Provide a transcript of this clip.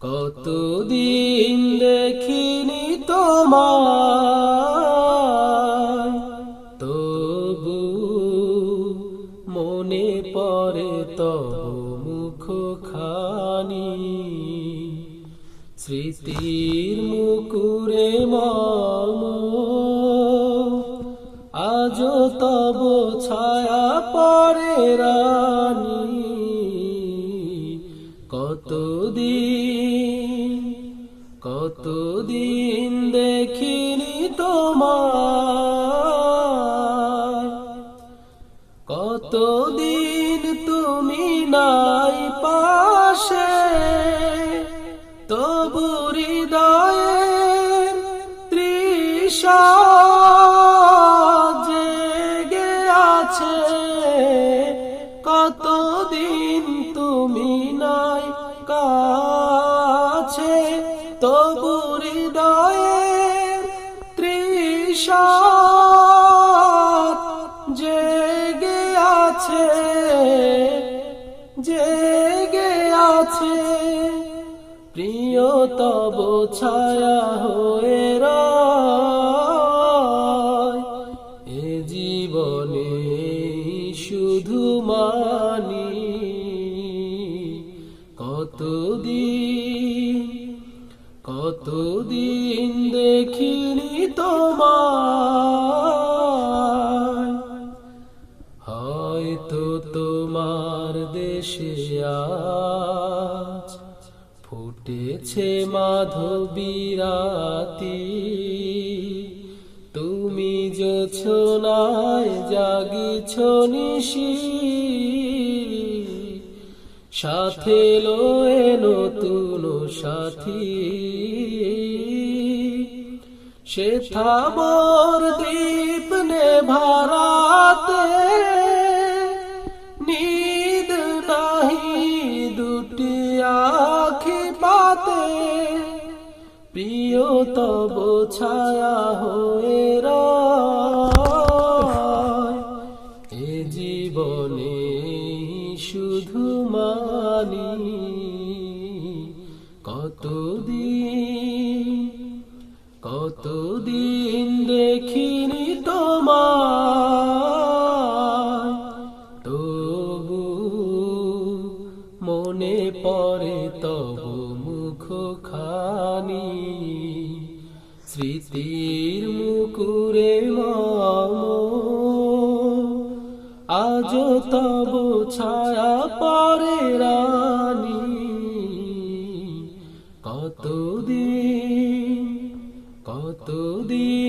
কতদিন দেখিনি তোমার তবু মনে পড়ে তব মুখ খানি স্মৃতির মুকুরে মম আজ তব ছায়া পরে রানী। কতদিন দেখিনি তোমার কতদিন তুমি নাই পাশে? তবু হৃদয়ের তৃষা জেগে আছে। কতদিন তবু হৃদয়ের তৃষা জেগে আছে জেগে আছে। প্রিয় তব ছায়া হয়ে এ জীবনে শুধু মানি। কতদিন কতদিন দেখিনি তোমার হয়তো তোমার দেশে ফুটেছে মাধবীরাতি। তুমি যোছনায় জাগিছ নিশি সাথে লয়ে নতুন সাথী। সে থামর দীপ নে ভারাতে নিদ নাহি দুটি আখি পাতে। প্রিয় তব ছায়া হয়ে এ জীবনে কতদিন কতদিন দেখিনি তোমার তবু মনে পড়ে তব মুখ খানি স্মৃতির মুকুরে মম আজ তব ছায়া পরে রানী কতদিন কতদিন